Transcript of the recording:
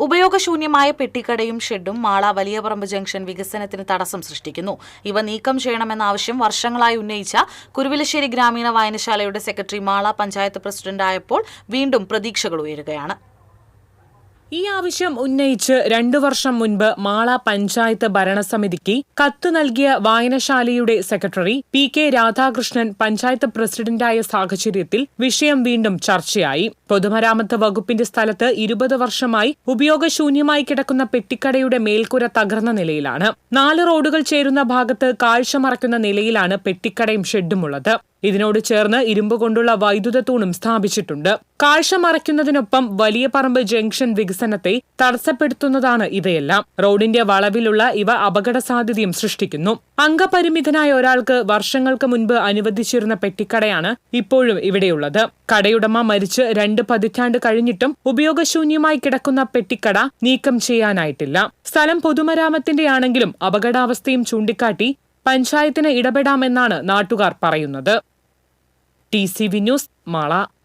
ഉപയോഗശൂന്യമായ പെട്ടിക്കടയും ഷെഡും മാള വലിയപറമ്പ് ജംഗ്ഷൻ വികസനത്തിന് തടസ്സം സൃഷ്ടിക്കുന്നു. ഇവ നീക്കം ചെയ്യണമെന്ന ആവശ്യം വർഷങ്ങളായി ഉന്നയിച്ച കുരുവിലശ്ശേരി ഗ്രാമീണ വായനശാലയുടെ സെക്രട്ടറി മാള പഞ്ചായത്ത് പ്രസിഡന്റായപ്പോൾ വീണ്ടും പ്രതീക്ഷകൾ ഉയരുകയാണ്. ഈ ആവശ്യം ഉന്നയിച്ച് രണ്ടു വർഷം മുൻപ് മാള പഞ്ചായത്ത് ഭരണസമിതിക്ക് കത്ത് നൽകിയ വായനശാലയുടെ secretary P K Radhakrishnan panchayat പ്രസിഡന്റായ സാഹചര്യത്തിൽ വിഷയം വീണ്ടും ചർച്ചയായി. പൊതുമരാമത്ത് വകുപ്പിന്റെ സ്ഥലത്ത് ഇരുപത് വർഷമായി ഉപയോഗശൂന്യമായി കിടക്കുന്ന പെട്ടിക്കടയുടെ മേൽക്കൂര തകർന്ന നിലയിലാണ്. നാല് റോഡുകൾ ചേരുന്ന ഭാഗത്ത് കാഴ്ച മറയ്ക്കുന്ന നിലയിലാണ് പെട്ടിക്കടയും ഷെഡുമുള്ളത് ഇതിനോട് ചേർന്ന് ഇരുമ്പ് കൊണ്ടുള്ള വൈദ്യുത തൂണും സ്ഥാപിച്ചിട്ടുണ്ട്. കാഴ്ച മറയ്ക്കുന്നതിനൊപ്പം വലിയ പറമ്പ് ജംഗ്ഷൻ വികസനത്തെ തടസ്സപ്പെടുത്തുന്നതാണ് ഇവയെല്ലാം. റോഡിന്റെ വളവിലുള്ള ഇവ അപകട സാധ്യതയും സൃഷ്ടിക്കുന്നു. അംഗപരിമിതനായ ഒരാൾക്ക് വർഷങ്ങൾക്ക് മുൻപ് അനുവദിച്ചിരുന്ന പെട്ടിക്കടയാണ് ഇപ്പോഴും ഇവിടെയുള്ളത്. കടയുടമ മരിച്ച് രണ്ട് പതിറ്റാണ്ട് കഴിഞ്ഞിട്ടും ഉപയോഗശൂന്യമായി കിടക്കുന്ന പെട്ടിക്കട നീക്കം ചെയ്യാനായിട്ടില്ല. സ്ഥലം പൊതുമരാമത്തിന്റെയാണെങ്കിലും അപകടാവസ്ഥയും ചൂണ്ടിക്കാട്ടി പഞ്ചായത്തിന് ഇടപെടാമെന്നാണ് നാട്ടുകാർ പറയുന്നത്. T C V news Mala.